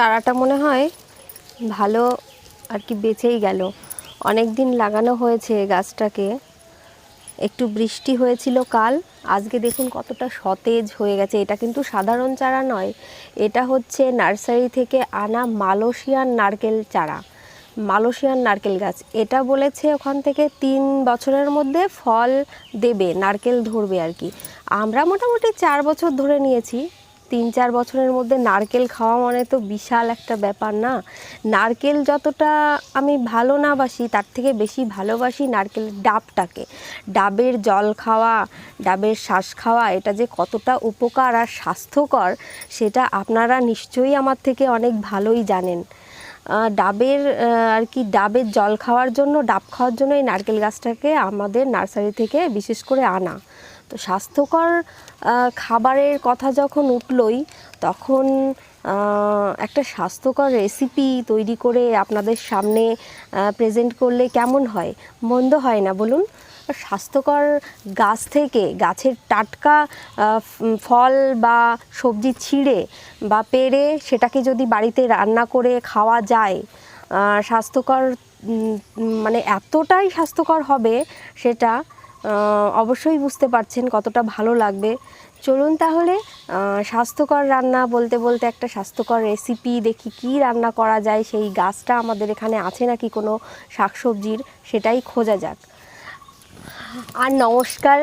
চারাটা মনে হয় ভালো আর কি বেঁচেই গেল। অনেক দিন লাগানো হয়েছে গাছটাকে। একটু বৃষ্টি হয়েছিল কাল। আজকে দেখুন কতটা সতেজ হয়ে গেছে। এটা কিন্তু সাধারণ চারা নয়। এটা হচ্ছে নার্সারি থেকে আনা মালয়েশিয়ান নারকেল চারা। মালয়েশিয়ান নারকেল গাছ। এটা বলেছে ওখান থেকে তিন বছরের মধ্যে ফল দেবে, নারকেল ধরবে আর কি। আমরা মোটামুটি চার বছর ধরে নিয়েছি। তিন চার বছরের মধ্যে নারকেল খাওয়া মানে তো বিশাল একটা ব্যাপার না? নারকেল যতটা আমি ভালো না বাসি, তার থেকে বেশি ভালোবাসি নারকেলের ডাবটাকে। ডাবের জল খাওয়া, ডাবের শ্বাস খাওয়া, এটা যে কতটা উপকার আর স্বাস্থ্যকর, সেটা আপনারা নিশ্চয়ই আমার থেকে অনেক ভালোই জানেন। ডাবের আর কি ডাবের জল খাওয়ার জন্য, ডাব খাওয়ার জন্য এই নারকেল গাছটাকে আমাদের নার্সারি থেকে বিশেষ করে আনা। তো স্বাস্থ্যকর খাবারের কথা যখন উঠলই, তখন একটা স্বাস্থ্যকর রেসিপি তৈরি করে আপনাদের সামনে প্রেজেন্ট করলে কেমন হয়? মন্দ হয় না, বলুন? স্বাস্থ্যকর গাছ থেকে, গাছের টাটকা ফল বা সবজি ছিঁড়ে বা পেড়ে সেটাকে যদি বাড়িতে রান্না করে খাওয়া যায় স্বাস্থ্যকর মানে এতটাই স্বাস্থ্যকর হবে সেটা অবশ্যই বুঝতে পারছেন কতটা ভালো লাগবে। চলুন তাহলে স্বাস্থ্যকর রান্না বলতে বলতে একটা স্বাস্থ্যকর রেসিপি দেখি কি রান্না করা যায়, সেই গাছটা আমাদের এখানে আছে নাকি কোনো শাকসবজির, সেটাই খোঁজা যাক। আর নমস্কার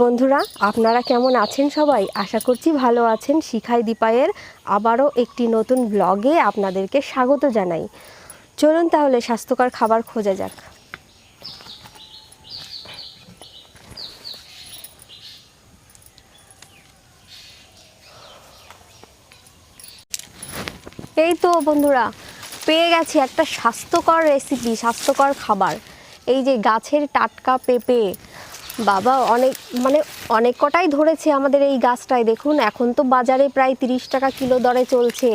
বন্ধুরা, আপনারা কেমন আছেন সবাই? আশা করছি ভালো আছেন। শিখাই দীপায়ের আবারও একটি নতুন ব্লগে আপনাদেরকে স্বাগত জানাই। চলুন তাহলে স্বাস্থ্যকর খাবার খোঁজা যাক। এই তো বন্ধুরা, পেয়ে গেছি একটা স্বাস্থ্যকর রেসিপি স্বাস্থ্যকর খাবার। এই যে গাছের টাটকা পেঁপে, বাবা অনেক মানে অনেক কটাই ধরেছে আমাদের এই গাছটায়, দেখুন, এখন তো বাজারে প্রায় তিরিশ টাকা কিলো দরে চলছে।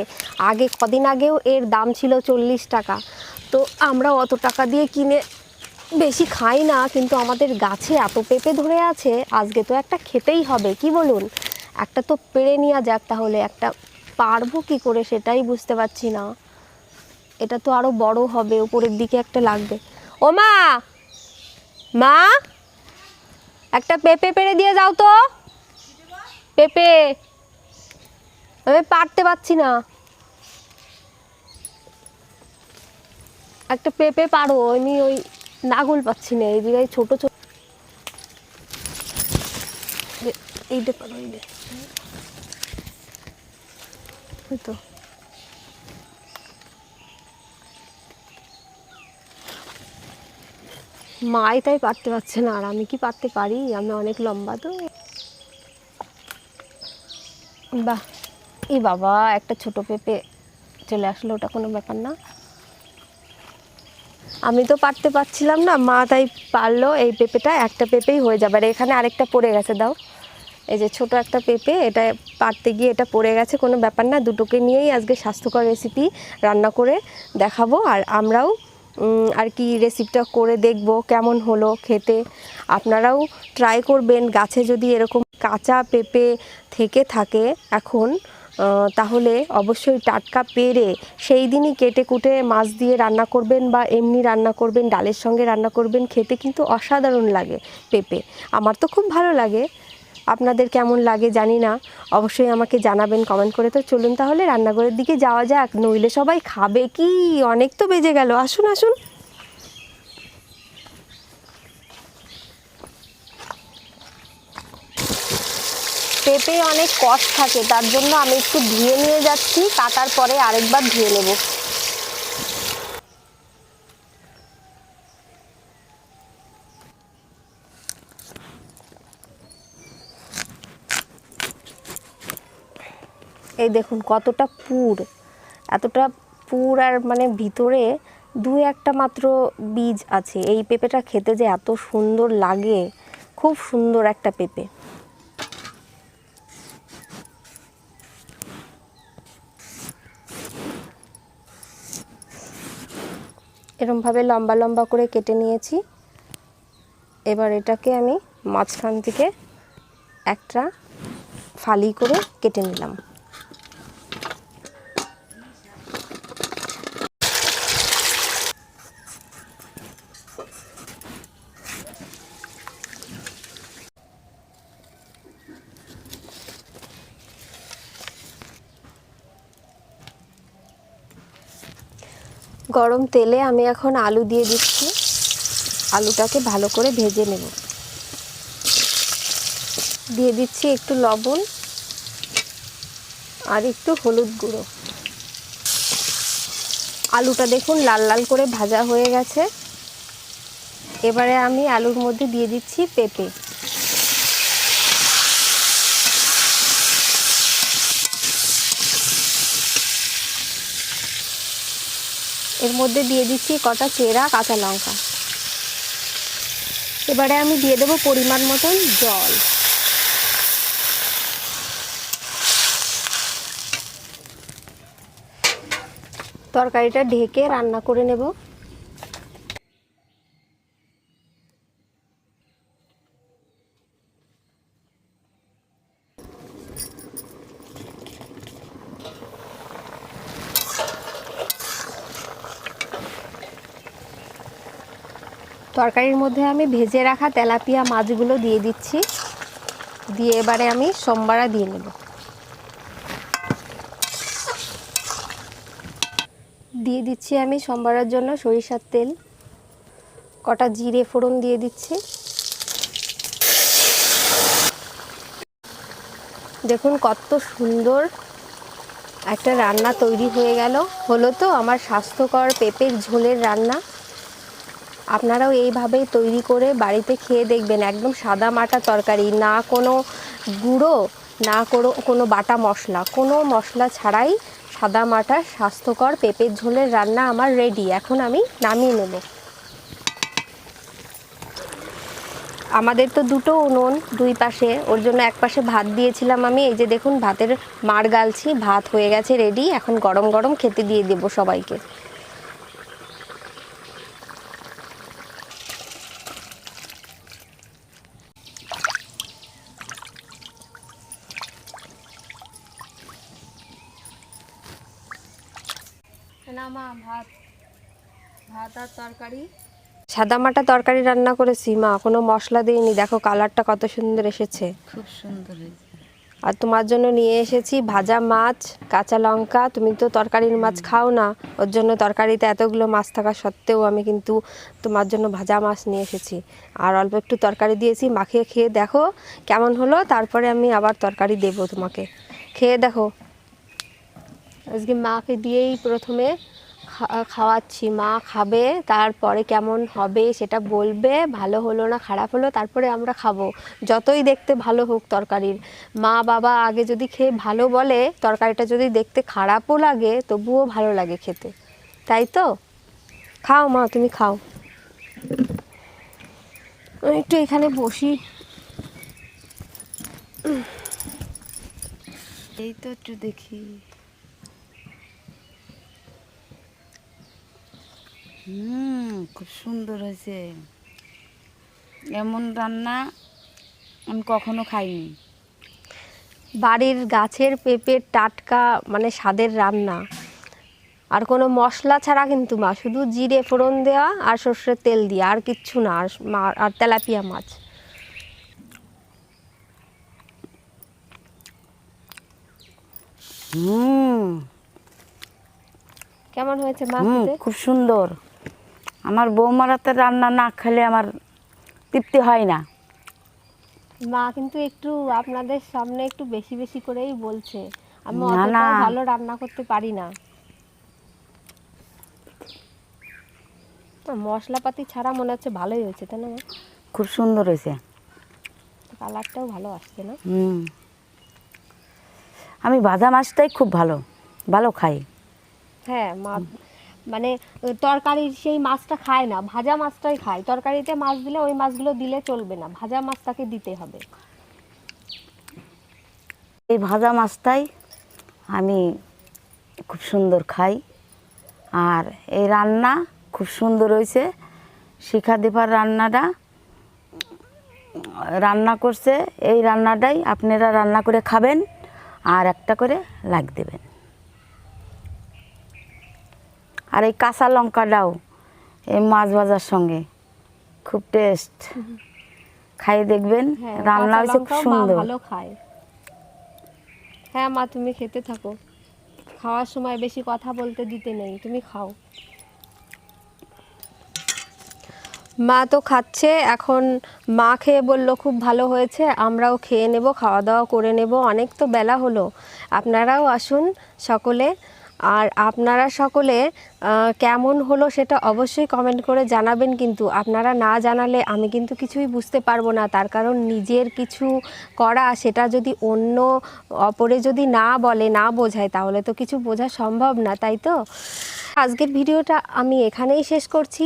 আগে কদিন আগেও এর দাম ছিল চল্লিশ টাকা। তো আমরা অত টাকা দিয়ে কিনে বেশি খাই না, কিন্তু আমাদের গাছে এত পেঁপে ধরে আছে, আজকে তো একটা খেতেই হবে, কি বলুন? একটা তো পেরে নেওয়া যাক তাহলে, একটা পারব কি করে সেটাই বুঝতে পারছি না। এটা তো আরও বড় হবে, উপরের দিকে একটা লাগবে। ও মা! মা! একটা পেঁপে পেরে দিয়ে যাও তো। পেঁপে! আমি পারতে পারছি না। একটা পেঁপে পারো, আমি ওই নাগল পাচ্ছি না, এই জায়গায় ছোট ছোট এইটা পারো এইটা ওই তো মাই তাই পারতে পারছে না, আর আমি কি পারতে পারি? আমি অনেক লম্বা তো। বাহ। এই বাবা, একটা ছোট পেঁপে চলে আসলো, ওটা কোনো ব্যাপার না। আমি তো পারতে পারছিলাম না, মা তাই পারল এই পেঁপেটা, একটা পেঁপেই হয়ে যাবে। আর এখানে আরেকটা পড়ে গেছে, দাও। এই যে ছোট একটা পেঁপে, এটা পারতে গিয়ে এটা পড়ে গেছে, কোনো ব্যাপার না। দুটোকে নিয়েই আজকে স্বাস্থ্যকর রেসিপি রান্না করে দেখাবো। আর আমরাও আর কি রেসিপিটা করে দেখব কেমন হলো খেতে। আপনারাও ট্রাই করবেন, গাছে যদি এরকম কাঁচা পেঁপে থেকে থাকে এখন তাহলে অবশ্যই টাটকা পেরে সেই দিনই কেটে কুটে মাছ দিয়ে রান্না করবেন বা এমনি রান্না করবেন, ডালের সঙ্গে রান্না করবেন, খেতে কিন্তু অসাধারণ লাগে পেঁপে। আমার তো খুব ভালো লাগে আপনাদের কেমন লাগে জানি না। অবশ্যই আমাকে জানাবেন কমেন্ট করে। তো চলুন তাহলে রান্নাঘরের দিকে যাওয়া যাক। নইলে সবাই খাবে কি? অনেক তো বেজে গেল। আসুন আসুন। পেঁপে অনেক কষ থাকে, তার জন্য আমি একটু ধুয়ে নিয়ে যাচ্ছি। কাটার পরে আরেকবার ধুয়ে নেব। এই দেখুন কতটা পুর, এতটা পুর আর মানে ভিতরে দু একটা মাত্র বীজ আছে। এই পেঁপেটা খেতে যে এত সুন্দর লাগে, খুব সুন্দর একটা পেঁপে। এরমভাবে লম্বা লম্বা করে কেটে নিয়েছি। এবার এটাকে আমি মাঝখান থেকে একটা ফালি করে কেটে নিলাম। গরম তেলে আমি এখন আলু দিয়ে দিচ্ছি। আলুটাকে ভালো করে ভেজে নেব। দিয়ে দিচ্ছি একটু লবণ আর একটু হলুদ গুঁড়ো। আলুটা দেখুন লাল লাল করে ভাজা হয়ে গেছে। এবারে আমি আলুর মধ্যে দিয়ে দিচ্ছি পেঁপে। এর মধ্যে দিয়ে দিচ্ছি কটা চেরা কাঁচা লঙ্কা। এবারে আমি দিয়ে দেবো পরিমাণ মতন জল। তরকারিটা ঢেকে রান্না করে নেব। তরকারির মধ্যে আমি ভেজে রাখা তেলাপিয়া মাছগুলো দিয়ে দিচ্ছি। দিয়ে এবারে আমি সোমবারা দিয়ে নেব। দিয়ে দিচ্ছি আমি সোমবারের জন্য সরিষার তেল। কটা জিরে ফোড়ন দিয়ে দিচ্ছি। দেখুন কত সুন্দর একটা রান্না তৈরি হয়ে গেল। হলো তো আমার স্বাস্থ্যকর পেঁপের ঝোলের রান্না। আপনারাও এইভাবেই তৈরি করে বাড়িতে খেয়ে দেখবেন, একদম সাদা মাটা তরকারি, না কোনো গুঁড়ো, না কোনো কোনো বাটা মশলা। কোনো মশলা ছাড়াই সাদা মাটা, স্বাস্থ্যকর পেঁপের ঝোলের রান্না আমার রেডি এখন আমি নামিয়ে নেব। আমাদের তো দুটো উনুন দুই পাশে, ওর জন্য এক পাশে ভাত দিয়েছিলাম আমি। এই যে দেখুন, ভাতের মার গালছি, ভাত হয়ে গেছে রেডি এখন গরম গরম খেতে দিয়ে দেবো সবাইকে। না মা ভাত ভাত আর তরকারি। সাদা মাটা তরকারি রান্না করেছি মা কোনো মশলা দিইনি। দেখো কালারটা কত সুন্দর এসেছে। খুব সুন্দর আর তোমার জন্য নিয়ে এসেছি ভাজা মাছ কাঁচা লঙ্কা। তুমি তো তরকারির মাছ খাও না ওর জন্য তরকারিতে এতগুলো মাছ থাকা সত্ত্বেও আমি কিন্তু তোমার জন্য ভাজা মাছ নিয়ে এসেছি। আর অল্প একটু তরকারি দিয়েছি মাখিয়ে খেয়ে দেখো কেমন হলো। তারপরে আমি আবার তরকারি দেবো তোমাকে। খেয়ে দেখো। আজকে মাকে দিয়েই প্রথমে খাওয়াচ্ছি। মা খাবে, তারপরে কেমন হবে সেটা বলবে, ভালো হলো না খারাপ হলো, তারপরে আমরা খাব। যতই দেখতে ভালো হোক তরকারির। মা, বাবা আগে যদি খেয়ে ভালো বলে, তরকারিটা যদি দেখতে খারাপও লাগে, তবুও ভালো লাগে খেতে। তাই তো? খাও মা, তুমি খাও। একটু এখানে বসি। এই তো একটু দেখি। হুম খুব সুন্দর হয়েছে। এমন রান্না আমি কখনো খাইনি। বাড়ির গাছের পেঁপের টাটকা মানে স্বাদের রান্না। আর কোনো মশলা ছাড়া কিন্তু মা শুধু জিরে ফোড়ন দেওয়া আর সর্ষের তেল দিয়ে আর কিচ্ছু না আর আর তেলাপিয়া মাছ। হুম। কেমন হয়েছে মা খুব সুন্দর। আমার বৌমার হাতে রান্না না খেলে আমার তৃপ্তি হয় না। মা কিন্তু একটু আপনাদের সামনে একটু বেশি বেশি করেই বলছে আমি ভালো রান্না করতে পারি না। মশলাপাতি ছাড়া মনে হচ্ছে ভালোই হয়েছে তাই না খুব সুন্দর হয়েছে। কালারটাও ভালো আসছে না? হুম। আমি ভাজা মাছটাই খুব ভালো ভালো খাই। হ্যাঁ মা মানে তরকারির সেই মাছটা খায় না, ভাজা মাছটাই খায়। তরকারিতে মাছ দিলে ওই মাছগুলো দিলে চলবে না, ভাজা মাছটাকে দিতে হবে। এই ভাজা মাছটাই আমি খুব সুন্দর খাই। আর এই রান্না খুব সুন্দর হয়েছে। শিখা দীপার রান্নাটা, রান্না করছে। এই রান্নাটাই আপনারা রান্না করে খাবেন আর একটা করে লাগ দেবেন। আর এই কাঁচা লঙ্কাটাও এই মাছ ভাজার সঙ্গে। খুব টেস্ট খাইয়ে দেখবেন হ্যাঁ রান্না হয়েছে খুব সুন্দর। ভালো খায়। হ্যাঁ মা তুমি খেতে থাকো। খাওয়ার সময় বেশি কথা বলতে দিতে নেই তুমি খাও। মা তো খাচ্ছে এখন মা খেয়ে বলল খুব ভালো হয়েছে আমরাও খেয়ে নেব খাওয়া দাওয়া করে নেব। অনেক তো বেলা হলো। আপনারাও আসুন সকলে। আর আপনারা সকলে কেমন হলো সেটা অবশ্যই কমেন্ট করে জানাবেন, কিন্তু আপনারা না জানালে আমি কিন্তু কিছুই বুঝতে পারব না। তার কারণ নিজের কিছু করা, সেটা যদি অন্য অপরে যদি না বলে, না বোঝায়, তাহলে তো কিছু বোঝা সম্ভব না, তাই তো? আজকের ভিডিওটা আমি এখানেই শেষ করছি।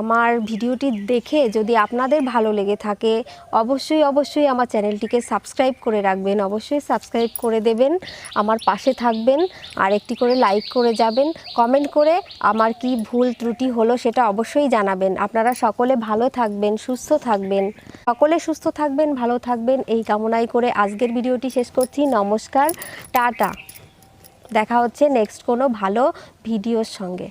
আমার ভিডিওটি দেখে যদি আপনাদের ভালো লেগে থাকে, অবশ্যই অবশ্যই আমার চ্যানেলটিকে সাবস্ক্রাইব করে রাখবেন, অবশ্যই সাবস্ক্রাইব করে দেবেন, আমার পাশে থাকবেন আর একটি করে লাইক করে যাবেন কমেন্ট করে আমার কি ভুল ত্রুটি হলো সেটা অবশ্যই জানাবেন। আপনারা সকলে ভালো থাকবেন, সুস্থ থাকবেন। সকলে সুস্থ থাকবেন, ভালো থাকবেন। এই কামনাই করে আজকের ভিডিওটি শেষ করছি। নমস্কার, টাটা। দেখা হচ্ছে নেক্সট কোনো ভালো ভিডিওর সঙ্গে।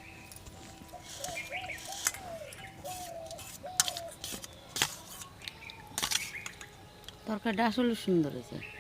তরকারিটা আসলে সুন্দর হয়েছে।